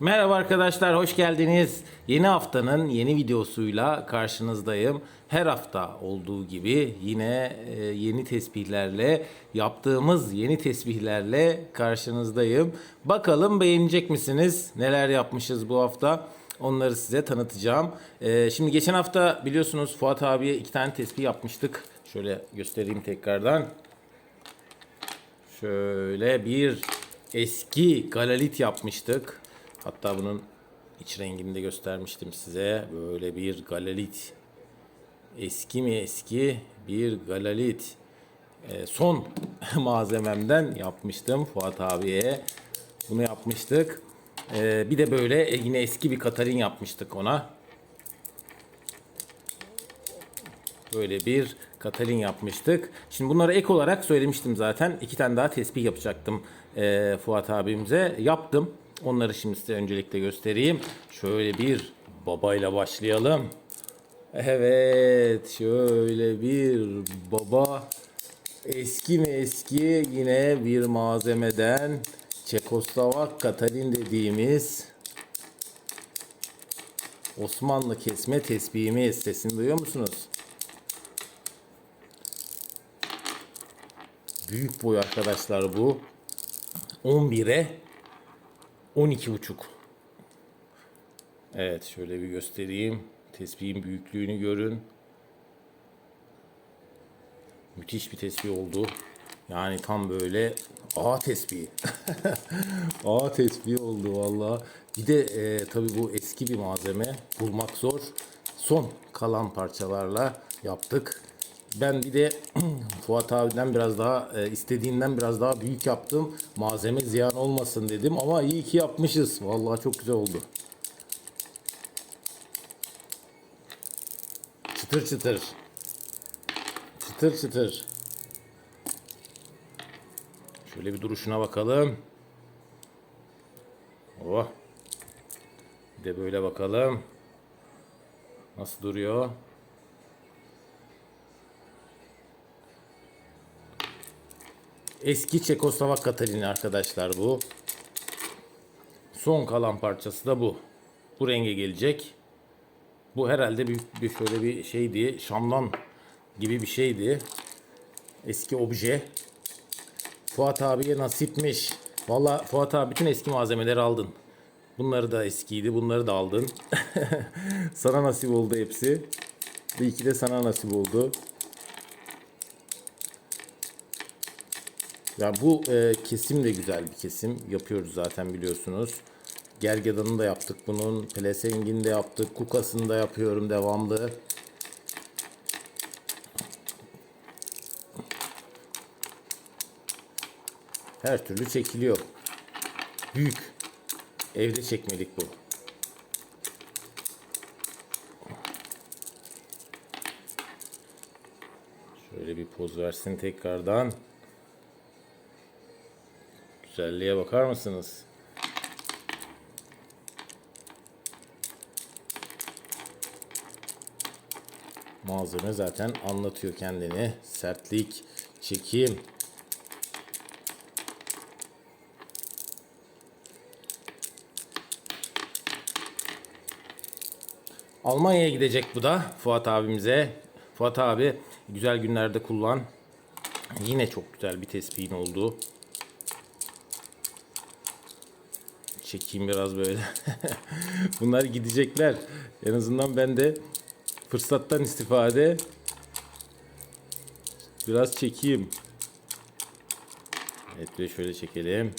Merhaba arkadaşlar, hoş geldiniz. Yeni haftanın yeni videosuyla karşınızdayım. Her hafta olduğu gibi yine e, yeni tesbihlerle, yaptığımız yeni tesbihlerle karşınızdayım. Bakalım beğenecek misiniz? Neler yapmışız bu hafta? Onları size tanıtacağım. E, şimdi geçen hafta biliyorsunuz Fuat abiye iki tane tesbih yapmıştık. Şöyle göstereyim tekrardan. Şöyle bir eski galalit yapmıştık. Hatta bunun iç rengini de göstermiştim size. Böyle bir galalit. Eski mi eski bir galalit. Ee, son malzememden yapmıştım Fuat abiye. Bunu yapmıştık. Ee, bir de böyle e, yine eski bir Katalin yapmıştık ona. Böyle bir Katalin yapmıştık. Şimdi bunları ek olarak söylemiştim zaten. İki tane daha tesbih yapacaktım eee, Fuat abimize. Yaptım. Onları şimdi size öncelikle göstereyim. Şöyle bir babayla başlayalım. Evet, şöyle bir baba eski mi eski yine bir malzemeden Çekoslovak Katalin dediğimiz Osmanlı kesme tesbihimiz. Sesini duyuyor musunuz? Büyük boy arkadaşlar bu. 11'e 12,5. Evet şöyle bir göstereyim. Tespihin büyüklüğünü görün. Müthiş bir tespih oldu. Yani tam böyle A tespihi. A tespihi oldu valla. Bir de e, tabii bu eski bir malzeme. Bulmak zor. Son kalan parçalarla yaptık. Ben bir de Fuat abiden biraz daha e, istediğinden biraz daha büyük yaptım. Malzeme ziyan olmasın dedim ama iyi ki yapmışız. Vallahi çok güzel oldu. Çıtır çıtır. Çıtır çıtır. Şöyle bir duruşuna bakalım. Oh. Bir de böyle bakalım. Nasıl duruyor? Eski Çekoslovak Katalini arkadaşlar bu. Son kalan parçası da bu. Bu renge gelecek. Bu herhalde büyük bir şöyle bir şeydi. Şamdan gibi bir şeydi. Eski obje. Fuat abiye nasipmiş. Valla Fuat abi bütün eski malzemeleri aldın. Bunları da eskiydi. Bunları da aldın. sana nasip oldu hepsi. Bir iki de sana nasip oldu. Ya bu e, kesim de güzel bir kesim. Yapıyoruz zaten biliyorsunuz. Gergedan'ı da yaptık bunun. Pleseng'ini de yaptık. Kukas'ını da yapıyorum devamlı. Her türlü çekiliyor. Büyük. Evde çekmelik bu. Şöyle bir poz versin tekrardan. Güzelliğe bakar mısınız? Malzeme zaten anlatıyor kendini. Sertlik, çekim. Almanya'ya gidecek bu da Fuat abimize. Fuat abi güzel günlerde kullan. Yine çok güzel bir tespihin oldu. Çekeyim biraz böyle. Bunlar gidecekler. En azından ben de fırsattan istifade biraz çekeyim. Evet de şöyle çekelim.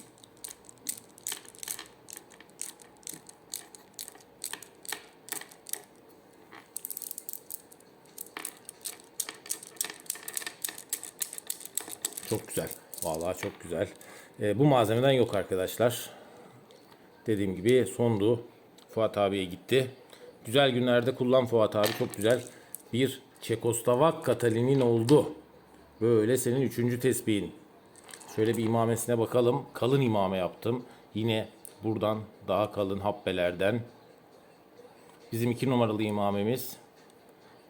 Çok güzel. Vallahi çok güzel. Ee, bu malzemeden yok arkadaşlar. Dediğim gibi sondu. Fuat abiye gitti. Güzel günlerde kullan Fuat abi. Çok güzel bir Çekoslovak Katalin'in oldu. Böyle senin üçüncü tespihin. Şöyle bir imamesine bakalım. Kalın imame yaptım. Yine buradan daha kalın habbelerden. Bizim iki numaralı imamemiz.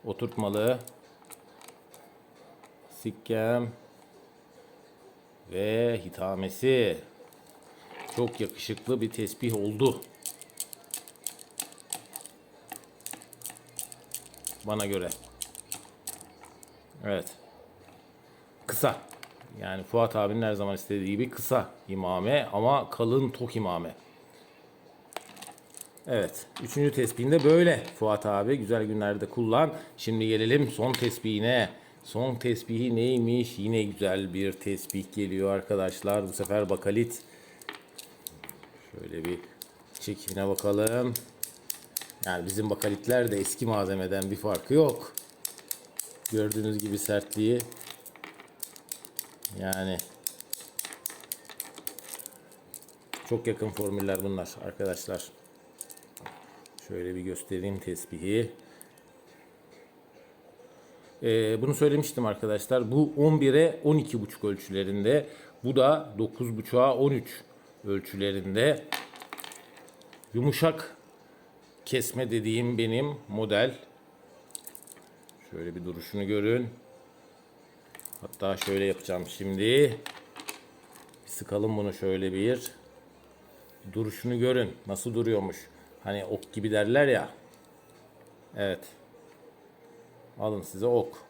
Oturtmalı. Sikkem. Ve hitamesi. Çok yakışıklı bir tesbih oldu. Bana göre. Evet. Kısa. Yani Fuat abinin her zaman istediği gibi kısa imame ama kalın tok imame. Evet. Üçüncü tespihinde böyle Fuat abi. Güzel günlerde kullan. Şimdi gelelim son tespihine. Son tesbihi neymiş? Yine güzel bir tesbih geliyor arkadaşlar. Bu sefer bakalit. Şöyle bir çekimine bakalım. Yani bizim bakalitler de eski malzemeden bir farkı yok. Gördüğünüz gibi sertliği. Yani çok yakın formüller bunlar arkadaşlar. Şöyle bir göstereyim tesbihi. Ee, bunu söylemiştim arkadaşlar. Bu 11'e 12,5 ölçülerinde. Bu da 9,5'a 13 ölçülerinde. Yumuşak kesme dediğim benim model. Şöyle bir duruşunu görün. Hatta şöyle yapacağım şimdi. Sıkalım bunu şöyle bir. Duruşunu görün. Nasıl duruyormuş. Hani ok gibi derler ya. Evet. Alın size ok.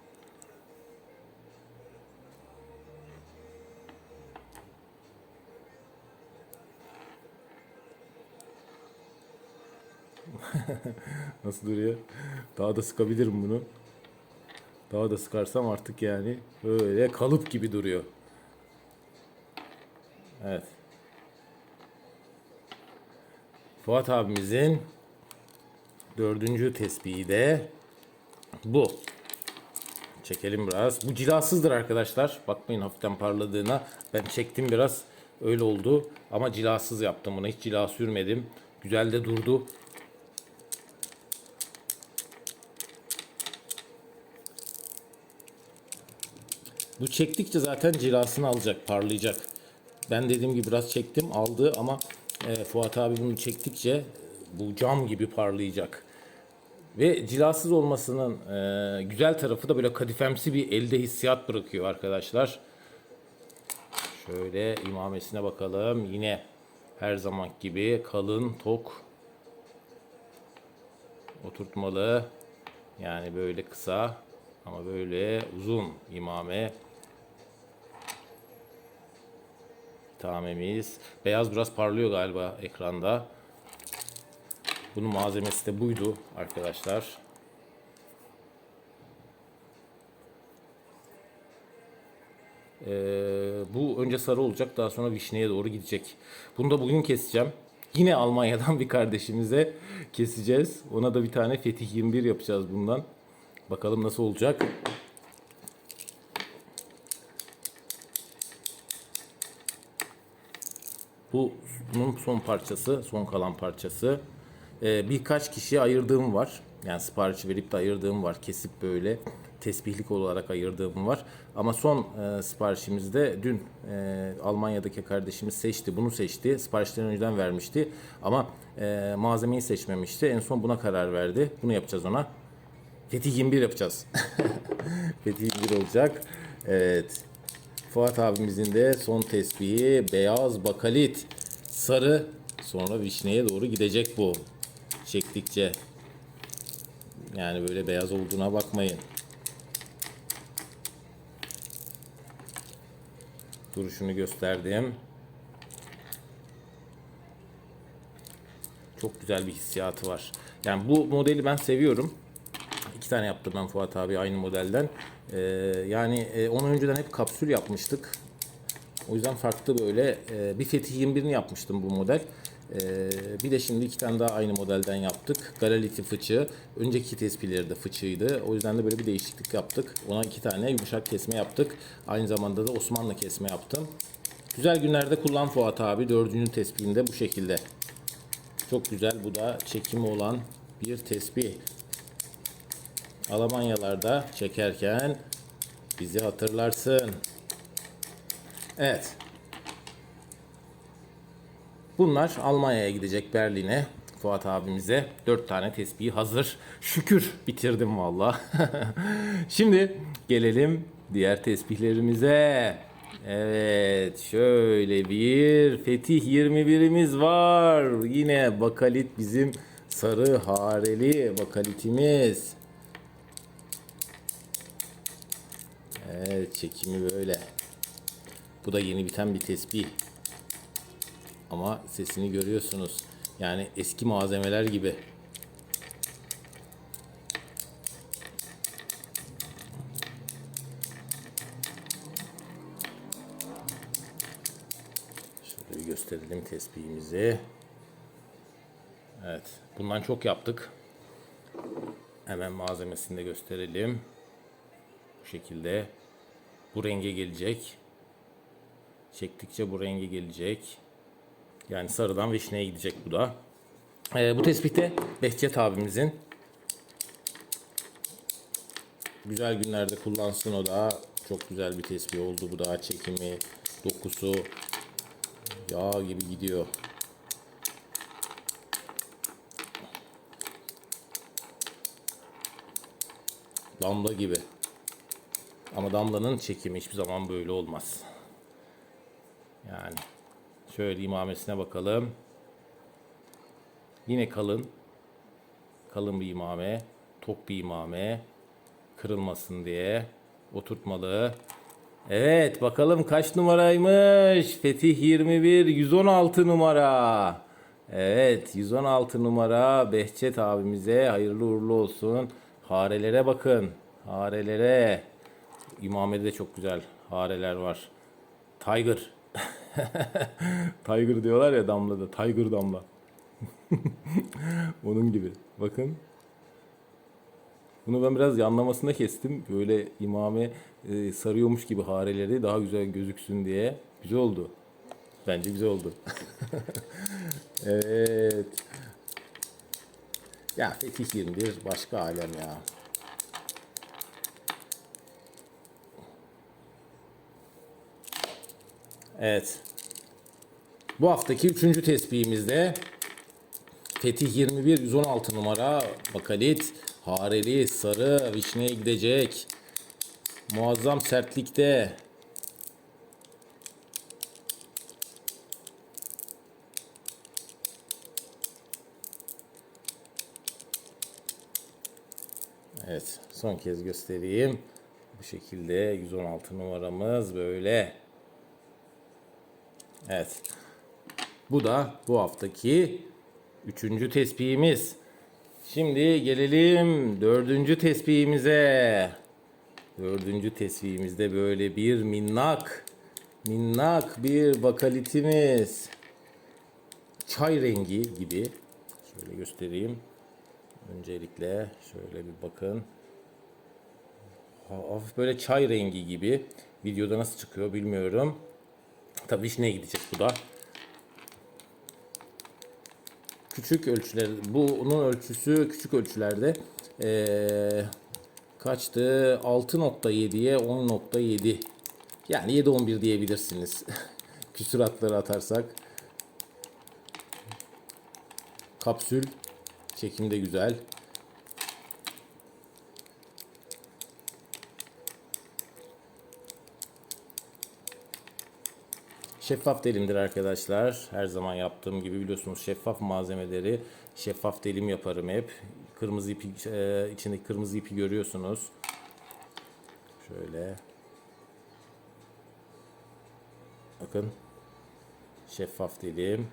Nasıl duruyor? Daha da sıkabilirim bunu. Daha da sıkarsam artık yani böyle kalıp gibi duruyor. Evet. Fuat abimizin dördüncü tespihi de bu. Çekelim biraz. Bu cilasızdır arkadaşlar. Bakmayın hafiften parladığına. Ben çektim biraz. Öyle oldu. Ama cilasız yaptım bunu. Hiç cila sürmedim. Güzel de durdu. Bu çektikçe zaten cilasını alacak, parlayacak. Ben dediğim gibi biraz çektim, aldı ama e, Fuat abi bunu çektikçe bu cam gibi parlayacak. Ve cilasız olmasının e, güzel tarafı da böyle kadifemsi bir elde hissiyat bırakıyor arkadaşlar. Şöyle imamesine bakalım. Yine her zaman gibi kalın, tok, oturtmalı. Yani böyle kısa ama böyle uzun imame. Tamemiz. Beyaz biraz parlıyor galiba ekranda. Bunun malzemesi de buydu arkadaşlar. Ee, bu önce sarı olacak daha sonra vişneye doğru gidecek. Bunu da bugün keseceğim. Yine Almanya'dan bir kardeşimize keseceğiz. Ona da bir tane Fetih 21 yapacağız bundan. Bakalım nasıl olacak. Bu bunun son parçası, son kalan parçası. Ee, birkaç kişiye ayırdığım var. Yani sipariş verip de ayırdığım var. Kesip böyle tesbihlik olarak ayırdığım var. Ama son e, siparişimizde dün e, Almanya'daki kardeşimiz seçti. Bunu seçti. Siparişlerini önceden vermişti. Ama e, malzemeyi seçmemişti. En son buna karar verdi. Bunu yapacağız ona. Fetih 21 yapacağız. Fetih 21 olacak. Evet. Fuat abimizin de son tesbihi beyaz bakalit. Sarı sonra vişneye doğru gidecek bu. Çektikçe. Yani böyle beyaz olduğuna bakmayın. Duruşunu gösterdim. Çok güzel bir hissiyatı var. Yani bu modeli ben seviyorum. İki tane yaptım ben Fuat abi aynı modelden. Ee, yani e, onu önceden hep kapsül yapmıştık. O yüzden farklı böyle e, bir Fetih 21'ini yapmıştım bu model. E, bir de şimdi iki tane daha aynı modelden yaptık. Garaliti fıçı. Önceki tespihleri de fıçıydı. O yüzden de böyle bir değişiklik yaptık. Ona iki tane yumuşak kesme yaptık. Aynı zamanda da Osmanlı kesme yaptım. Güzel günlerde kullan Fuat abi. Dördüncü tespihinde bu şekilde. Çok güzel. Bu da çekimi olan bir tespih. Almanyalarda çekerken bizi hatırlarsın. Evet. Bunlar Almanya'ya gidecek Berlin'e. Fuat abimize 4 tane tesbih hazır. Şükür bitirdim valla. Şimdi gelelim diğer tesbihlerimize. Evet şöyle bir Fetih 21'imiz var. Yine bakalit bizim sarı hareli bakalitimiz. Evet çekimi böyle. Bu da yeni biten bir tespih. Ama sesini görüyorsunuz. Yani eski malzemeler gibi. Şöyle bir gösterelim tespihimizi. Evet. Bundan çok yaptık. Hemen malzemesini de gösterelim. Bu şekilde. Bu renge gelecek. Çektikçe bu renge gelecek. Yani sarıdan vişneye gidecek bu da. Ee, bu tespihte Behçet abimizin güzel günlerde kullansın o da. Çok güzel bir tespih oldu bu da. Çekimi, dokusu yağ gibi gidiyor. Damla gibi. Ama damlanın çekimi hiçbir zaman böyle olmaz. Yani şöyle imamesine bakalım. Yine kalın. Kalın bir imame. Tok bir imame. Kırılmasın diye. Oturtmalı. Evet bakalım kaç numaraymış? Fetih 21 116 numara. Evet 116 numara Behçet abimize hayırlı uğurlu olsun. Harelere bakın. Harelere. İmamede de çok güzel hareler var. Tiger. Tiger diyorlar ya damlada. Tiger damla. Onun gibi. Bakın. Bunu ben biraz yanlamasına kestim. Böyle imame e, sarıyormuş gibi hareleri daha güzel gözüksün diye. Güzel oldu. Bence güzel oldu. evet. Ya Fetih 21 başka alem ya. Evet. Bu haftaki üçüncü tespihimizde Fetih 21 116 numara bakalit hareli sarı vişneye gidecek. Muazzam sertlikte. Evet, son kez göstereyim. Bu şekilde 116 numaramız böyle. Evet. Bu da bu haftaki üçüncü tespihimiz. Şimdi gelelim dördüncü tespihimize. Dördüncü tespihimizde böyle bir minnak, minnak bir bakalitimiz. Çay rengi gibi. Şöyle göstereyim. Öncelikle şöyle bir bakın. Hafif böyle çay rengi gibi. Videoda nasıl çıkıyor bilmiyorum. Tabii vişneye gidecek bu da. Küçük ölçüler, bunun ölçüsü küçük ölçülerde ee, kaçtı? 6.7'ye 10.7. Yani 7-11 diyebilirsiniz. Küsuratları atarsak. Kapsül çekimde güzel. Şeffaf delimdir arkadaşlar. Her zaman yaptığım gibi biliyorsunuz şeffaf malzemeleri şeffaf delim yaparım hep. Kırmızı ipi e, içindeki kırmızı ipi görüyorsunuz. Şöyle. Bakın. Şeffaf delim.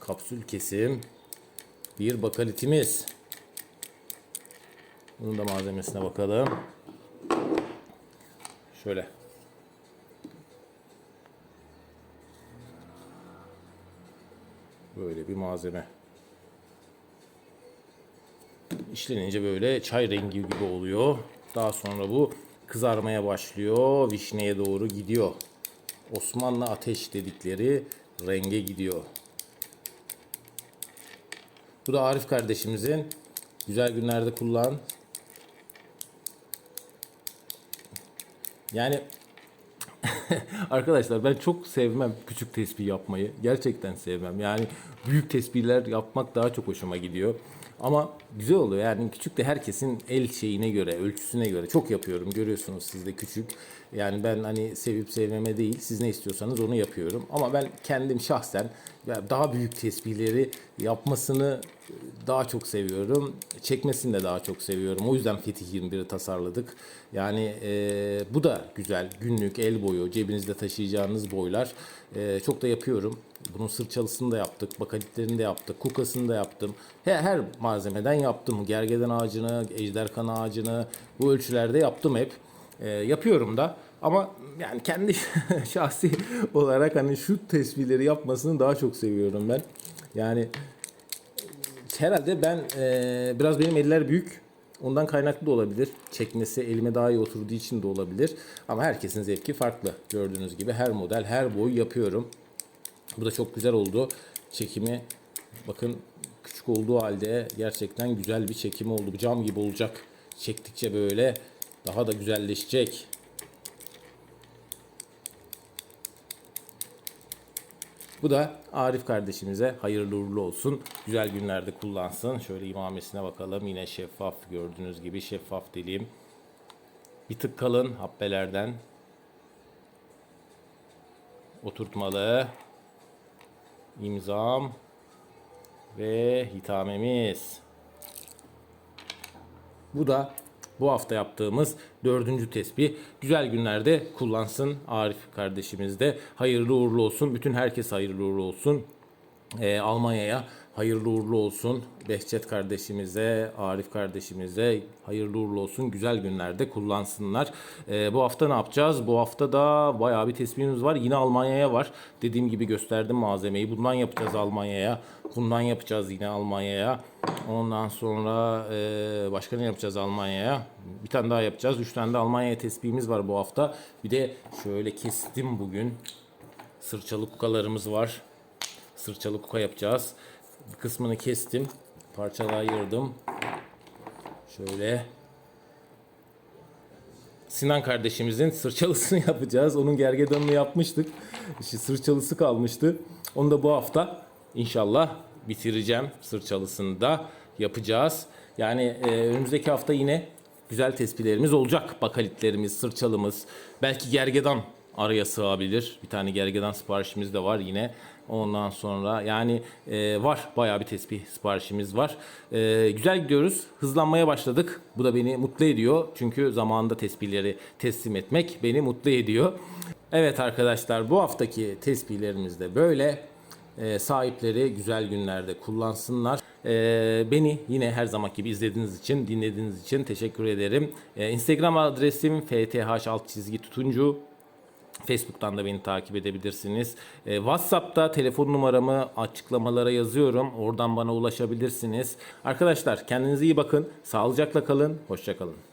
Kapsül kesim. Bir bakalitimiz. Bunun da malzemesine bakalım. Şöyle. Böyle bir malzeme. İşlenince böyle çay rengi gibi oluyor. Daha sonra bu kızarmaya başlıyor. Vişneye doğru gidiyor. Osmanlı ateş dedikleri renge gidiyor. Bu da Arif kardeşimizin güzel günlerde kullan. Yani Arkadaşlar ben çok sevmem küçük tespih yapmayı. Gerçekten sevmem. Yani büyük tespihler yapmak daha çok hoşuma gidiyor. Ama güzel oluyor yani küçük de herkesin el şeyine göre, ölçüsüne göre çok yapıyorum. Görüyorsunuz siz de küçük. Yani ben hani sevip sevmeme değil, siz ne istiyorsanız onu yapıyorum. Ama ben kendim şahsen daha büyük tesbihleri yapmasını daha çok seviyorum. Çekmesini de daha çok seviyorum. O yüzden Fetih 21'i tasarladık. Yani e, bu da güzel. Günlük, el boyu, cebinizde taşıyacağınız boylar. E, çok da yapıyorum. Bunun sırt çalısını da yaptık, bakalitlerini de yaptık, kukasını da yaptım. Her, her malzemeden yaptım. Gergeden ağacını, ejderkan ağacını bu ölçülerde yaptım hep. E, yapıyorum da. Ama yani kendi şahsi olarak hani şu tesbihleri yapmasını daha çok seviyorum ben. Yani herhalde ben e, biraz benim eller büyük. Ondan kaynaklı da olabilir. Çekmesi elime daha iyi oturduğu için de olabilir. Ama herkesin zevki farklı. Gördüğünüz gibi her model, her boy yapıyorum. Bu da çok güzel oldu. Çekimi bakın küçük olduğu halde gerçekten güzel bir çekim oldu. Cam gibi olacak. Çektikçe böyle daha da güzelleşecek. Bu da Arif kardeşimize hayırlı uğurlu olsun. Güzel günlerde kullansın. Şöyle imamesine bakalım. Yine şeffaf gördüğünüz gibi şeffaf dilim. Bir tık kalın habbelerden. Oturtmalı. imzam ve hitamemiz. Bu da bu hafta yaptığımız dördüncü tespih. Güzel günlerde kullansın Arif kardeşimiz de. Hayırlı uğurlu olsun. Bütün herkes hayırlı uğurlu olsun. Ee, Almanya'ya hayırlı uğurlu olsun. Behçet kardeşimize, Arif kardeşimize hayırlı uğurlu olsun. Güzel günlerde kullansınlar. Ee, bu hafta ne yapacağız? Bu hafta da bayağı bir tespihimiz var. Yine Almanya'ya var. Dediğim gibi gösterdim malzemeyi. Bundan yapacağız Almanya'ya. Bundan yapacağız yine Almanya'ya. Ondan sonra e, başka ne yapacağız Almanya'ya? Bir tane daha yapacağız. Üç tane de Almanya'ya tespihimiz var bu hafta. Bir de şöyle kestim bugün. Sırçalı kukalarımız var. Sırçalı kuka yapacağız. Bir kısmını kestim. Parçalara ayırdım. Şöyle. Sinan kardeşimizin sırçalısını yapacağız. Onun gergedanını yapmıştık. İşte sırçalısı kalmıştı. Onu da bu hafta inşallah bitireceğim. Sırçalısını da yapacağız. Yani e, önümüzdeki hafta yine güzel tespihlerimiz olacak. Bakalitlerimiz, sırçalımız, belki gergedan araya sığabilir. Bir tane gergedan siparişimiz de var yine. Ondan sonra yani e, var bayağı bir tespih siparişimiz var. E, güzel gidiyoruz. Hızlanmaya başladık. Bu da beni mutlu ediyor. Çünkü zamanında tespihleri teslim etmek beni mutlu ediyor. Evet arkadaşlar bu haftaki tespihlerimiz de böyle. E, sahipleri güzel günlerde kullansınlar. E, beni yine her zaman gibi izlediğiniz için, dinlediğiniz için teşekkür ederim. E, Instagram adresim fth alt çizgi tutuncu. Facebook'tan da beni takip edebilirsiniz. E, WhatsApp'ta telefon numaramı açıklamalara yazıyorum. Oradan bana ulaşabilirsiniz. Arkadaşlar kendinize iyi bakın. Sağlıcakla kalın. Hoşçakalın.